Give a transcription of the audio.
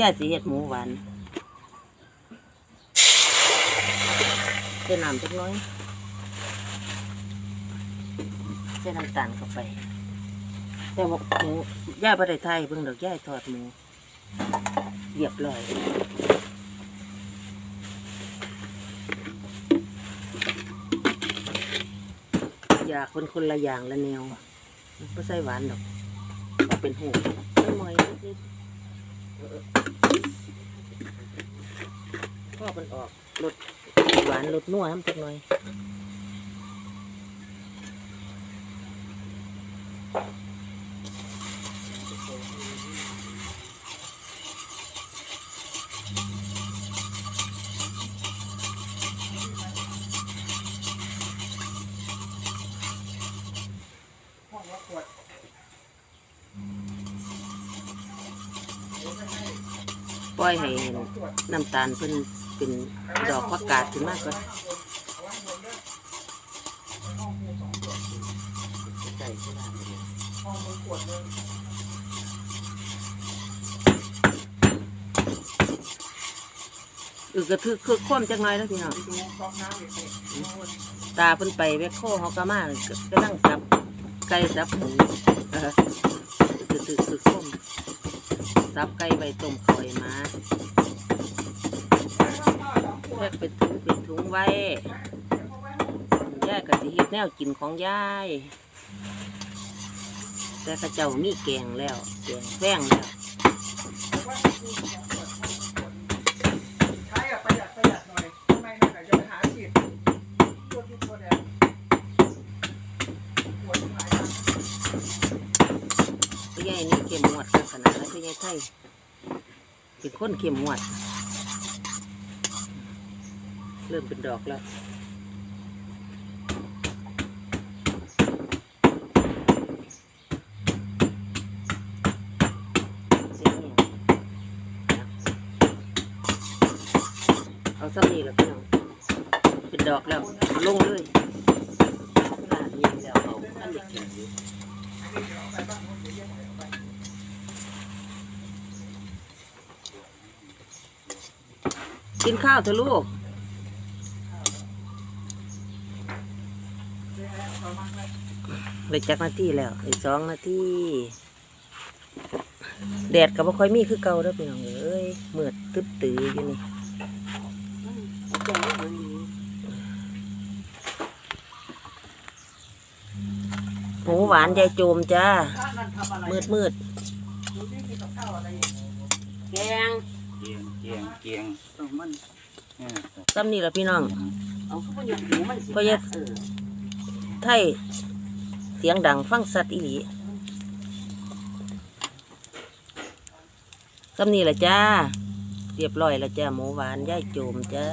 ย่าสิเฮ็ดหมูหวานใส่น้ำจักน้อยใส่น้ำตาลเข้าไป แต่ว่าหมูย่าบ่ได้ไทยเบิ่งดอกย่าทอดหมูเรียบร้อยอยากคนคนละอย่างละแนวบ่ใส่หวานดอกเอาเป็นหูไม่มอยนิด พ่อมันออกรสหวานรสนัวน้ำจักหน่อย ล่อยให้น้ำตาลเป็นเป็นดอกผักกาดขึ้นมากกว่าใส่ใส่ได้เลยอือกระทึกคือคว่ำจังหน่อยแล้วพี่น้องตาเพิ่นไปแวคโคเขาก็มากก็นั่งสับไก่สับหมูเออคือคือคือ ซับไก่ใบต้มข่อยมาแยกเป็นถุงเป็นถุงไว้ยายก็สิเฮ็ดแนวกินของยาย แต่เข้าเจ้ามีแกงแล้วแกงแป้งแล้ว คือยายนี่เข้มงวดกันขนาดนั้นคือยายไทยเป็นคนเข้มงวด เริ่มเป็นดอกแล้วเอาซ้ำนี่แล้วพี่น้องเป็นดอกแล้วลงเลยลาดเย็นแล้วเอาอันเด็ กินข้าวเถอะลูก ไปจักนาทีแล้ว อีกสองนาทีแดดก็บ่ค่อยมีคือเก่าแล้วพี่น้องเอ้ยเมืดตึ๊บตื้ออยู่นี่หมูหวานยายโจมจ้าถ้านั่นทำอะไรมืดมืดแกง เกียงเกียงเกียงมันเออซ้ำนี่ละพี่น้อง เอาเข้าไปอยู่หูมันสิก็เย็ดเออไทยเสียงดังฟังสัตว์อีหลีซ้ำนี่ละจ้า เรียบร้อยแล้วจ้าหมูหวานยายโจมจ้า